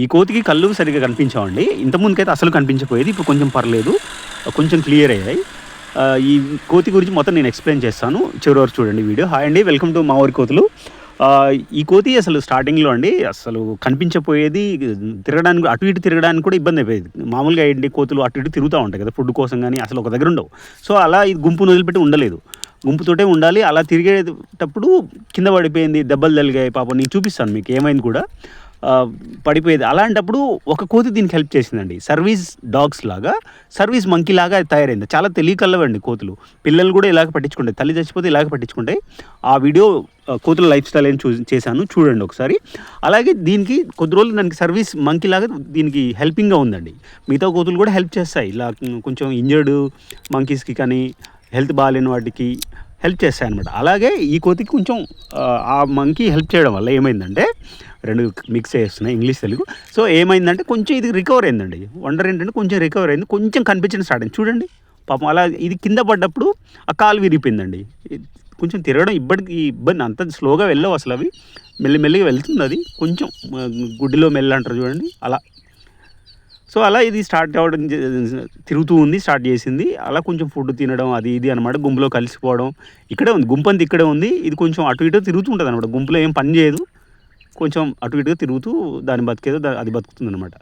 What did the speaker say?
ఈ కోతికి కళ్ళు సరిగ్గా కనిపించామండి ఇంతకుముందుకైతే అసలు కనిపించకపోయేది ఇప్పుడు కొంచెం పర్లేదు. కొంచెం క్లియర్ అయ్యాయి. ఈ కోతి గురించి మొత్తం నేను ఎక్స్ప్లెయిన్ చేస్తాను. చివరి వరకు చూడండి వీడియో. హాయ్ అండి వెల్కమ్ టు మా ఊరి కోతులు. ఈ కోతి అసలు స్టార్టింగ్లో అండి అసలు కనిపించపోయేది తిరగడానికి అటు ఇటు తిరగడానికి కూడా ఇబ్బంది అయిపోయేది. మామూలుగా ఏంటి కోతులు అటు ఇటు తిరుగుతూ ఉంటాయి కదా ఫుడ్ కోసం కానీ అసలు ఒక దగ్గర ఉండవు. సో అలా ఇది గుంపును వదిలిపెట్టి ఉండలేదు. గుంపుతోటే ఉండాలి. అలా తిరిగేటప్పుడు కింద పడిపోయింది దెబ్బలు తలిగాయి పాపం నేను చూపిస్తాను మీకు ఏమైంది కూడా. పడిపోయేది. అలాంటప్పుడు ఒక కోతి దీనికి హెల్ప్ చేసిందండి. సర్వీస్ డాగ్స్ లాగా సర్వీస్ మంకీ లాగా తయారైంది. చాలా తెలియకల్లవండి కోతులు. పిల్లలు కూడా ఇలాగ పట్టించుకుంటాయి. తల్లి చచ్చిపోతే ఇలాగ పట్టించుకుంటాయి. ఆ వీడియో కోతుల లైఫ్ స్టైల్ ఏం చూ చేశాను చూడండి ఒకసారి. అలాగే దీనికి కొద్ది రోజులు దానికి సర్వీస్ మంకీ లాగా దీనికి హెల్పింగ్గా ఉందండి. మిగతా కోతులు కూడా హెల్ప్ చేస్తాయి. ఇలా కొంచెం ఇంజర్డ్ మంకీస్కి కానీ హెల్త్ బాగాలేని వాటికి హెల్ప్ చేస్తాయి అనమాట అలాగే ఈ కోతికి కొంచెం ఆ మంకీ హెల్ప్ చేయడం వల్ల ఏమైందంటే రెండు మిక్స్ చేస్తున్నాయి ఇంగ్లీష్ తెలుగు. సో ఏమైందంటే కొంచెం ఇది రికవర్ అయిందండి. వండర్ ఏంటంటే కొంచెం రికవర్ అయింది. కొంచెం కనిపించడం స్టార్ట్ అయింది చూడండి. పాపం అలా ఇది కింద పడ్డప్పుడు ఆ కాలు విరిగిపోయిందండి. కొంచెం తిరగడం ఇప్పటికి ఇబ్బంది. అంత స్లోగా వెళ్ళవు అసలు అవి. మెల్లిమెల్లిగా వెళ్తుంది అది. కొంచెం గుడ్డిలో మెల్ల అంటారు చూడండి. అలా. సో అలా ఇది స్టార్ట్ అవ్వడం తిరుగుతూ ఉంది స్టార్ట్ చేసింది. అలా కొంచెం ఫుడ్ తినడం అది ఇది అనమాట గుంపులో కలిసిపోవడం. ఇక్కడే ఉంది. గుంపు ఇక్కడే ఉంది. ఇది కొంచెం అటు ఇటు తిరుగుతూ ఉంటుంది అనమాట గుంపులో ఏం పని చేయదు. కొంచెం అటు ఇటుగా తిరుగుతూ దాన్ని బతికేదో దా- అది బతుకుతుంది అనమాట